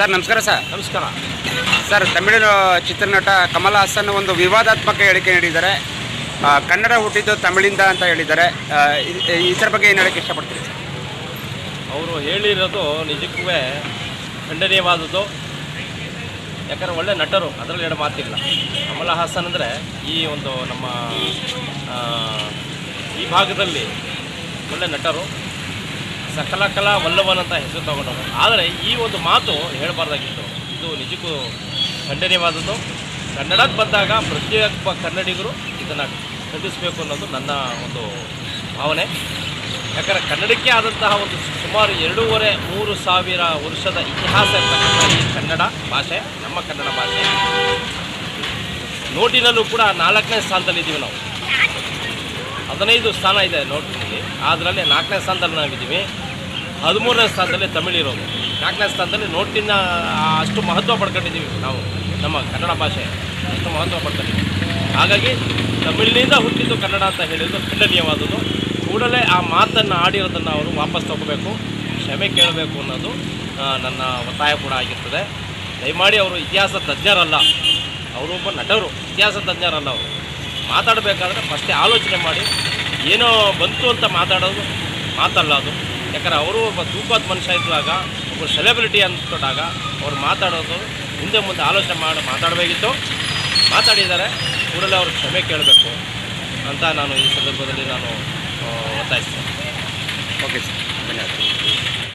Sir ನಮಸ್ಕಾರ sir. ನಮಸ್ಕಾರ. Sir Tamil ಚಿತ್ರನಟ ಕಮಲ್ ಹಾಸನ್ ಒಂದು ವಿವಾದಾತ್ಮಕ ಹೇಳಿಕೆ ನೀಡಿದ್ದಾರೆ. ಕನ್ನಡ ಹುಟ್ಟಿದ್ದು ತಮಿಳಿಂದ ಅಂತ ಹೇಳಿದ್ದಾರೆ. ಇದರ ಬಗ್ಗೆ ಏನು ಹೇಳಕ್ಕೆ ಇಷ್ಟಪಡ್ತೀರಿ? ಸರ್ ಅವರು ಹೇಳಿರೋದು ನಿಜಕ್ಕೂ ಖಂಡನೀಯವಾದದ್ದು. ಯಾಕಂದರೆ ಒಳ್ಳೆ ನಟರು ಅದರಲ್ಲಿ ಎರಡು ಮಾತಿಲ್ಲ. ಕಮಲ ಹಾಸನ್ ಅಂದರೆ ಈ ಒಂದು ನಮ್ಮ ಈ ಭಾಗದಲ್ಲಿ ಒಳ್ಳೆ ನಟರು. ಸಕಲ ಕಲಾ ವಲ್ಲಭನ್ ಅಂತ ಹೆಸರು ತಗೊಂಡವರು ಆದರೆ ಈ ಒಂದು ಮಾತು ಹೇಳಬಾರ್ದಾಗಿತ್ತು. ಇದು ನಿಜಕ್ಕೂ ಖಂಡನೀಯವಾದದ್ದು. ಕನ್ನಡಕ್ಕೆ ಬಂದಾಗ ಪ್ರತಿಯೊಬ್ಬ ಕನ್ನಡಿಗರು ಇದನ್ನು ಖಂಡಿಸಬೇಕು ಅನ್ನೋದು ನನ್ನ ಒಂದು ಭಾವನೆ. ಯಾಕಂದರೆ ಕನ್ನಡಕ್ಕೆ ಆದಂತಹ ಒಂದು ಸುಮಾರು ಎರಡೂವರೆ ಮೂರು ಸಾವಿರ ವರ್ಷದ ಇತಿಹಾಸ ಇರ್ತಕ್ಕಂಥ ಈ ಕನ್ನಡ ಭಾಷೆ, ನಮ್ಮ ಕನ್ನಡ ಭಾಷೆ. ನೋಟಿನಲ್ಲೂ ಕೂಡ ನಾಲ್ಕನೇ ಸ್ಥಾನದಲ್ಲಿದ್ದೀವಿ ನಾವು. ಹದಿನೈದು ಸ್ಥಾನ ಇದೆ ನೋಟಿನಲ್ಲಿ. ಅದರಲ್ಲಿ ನಾಲ್ಕನೇ ಸ್ಥಾನದಲ್ಲಿ ನಾವಿದ್ದೀವಿ. ಹದಿಮೂರನೇ ಸ್ಥಾನದಲ್ಲಿ ತಮಿಳು ಇರೋದು ನಾಲ್ಕನೇ ಸ್ಥಾನದಲ್ಲಿ ನೋಟಿನ ಅಷ್ಟು ಮಹತ್ವ ಪಡ್ಕೊಂಡಿದ್ದೀವಿ ನಾವು, ನಮ್ಮ ಕನ್ನಡ ಭಾಷೆ. ಅಷ್ಟು ಮಹತ್ವ ಪಡ್ಕೊಂಡಿದ್ದೀವಿ. ಹಾಗಾಗಿ ತಮಿಳಿನಿಂದ ಹುಟ್ಟಿದ್ದು ಕನ್ನಡ ಅಂತ ಹೇಳಿದ್ದು ಖಂಡನೀಯವಾದದ್ದು. ಕೂಡಲೇ ಆ ಮಾತನ್ನು ಆಡಿರೋದನ್ನು ಅವರು ವಾಪಸ್ ತಗೋಬೇಕು. ಕ್ಷಮೆ ಕೇಳಬೇಕು ಅನ್ನೋದು ನನ್ನ ಒತ್ತಾಯ ಕೂಡ ಆಗಿರ್ತದೆ. ದಯಮಾಡಿ ಅವರು ಇತಿಹಾಸ ತಜ್ಞರಲ್ಲ. ಅವರು ಒಬ್ಬ ನಟರು. ಇತಿಹಾಸ ತಜ್ಞರಲ್ಲ ಅವರು. ಮಾತಾಡಬೇಕಾದ್ರೆ ಫಸ್ಟೇ ಆಲೋಚನೆ ಮಾಡಿ, ಏನೋ ಬಂತು ಅಂತ ಮಾತಾಡೋದು ಮಾತಲ್ಲ ಅದು. ಯಾಕಂದರೆ ಅವರು ಒಬ್ಬ ತೂಕದ ಮನುಷ್ಯ ಇದ್ದಾಗ, ಒಬ್ಬ ಸೆಲೆಬ್ರಿಟಿ ಅಂದ್ಕೊಂಡಾಗ ಅವ್ರು ಮಾತಾಡೋದು ಹಿಂದೆ ಮುಂದೆ ಆಲೋಚನೆ ಮಾಡಿ ಮಾತಾಡಬೇಕಿತ್ತು. ಮಾತಾಡಿದ್ದಾರೆ, ಕೂಡಲೇ ಅವರು ಕ್ಷಮೆ ಕೇಳಬೇಕು ಅಂತ ನಾನು ಈ ಸಂದರ್ಭದಲ್ಲಿ ನಾನು ಒತ್ತಾಯಿಸ್ತೇನೆ. ಓಕೆ ಸರ್ ಧನ್ಯವಾದ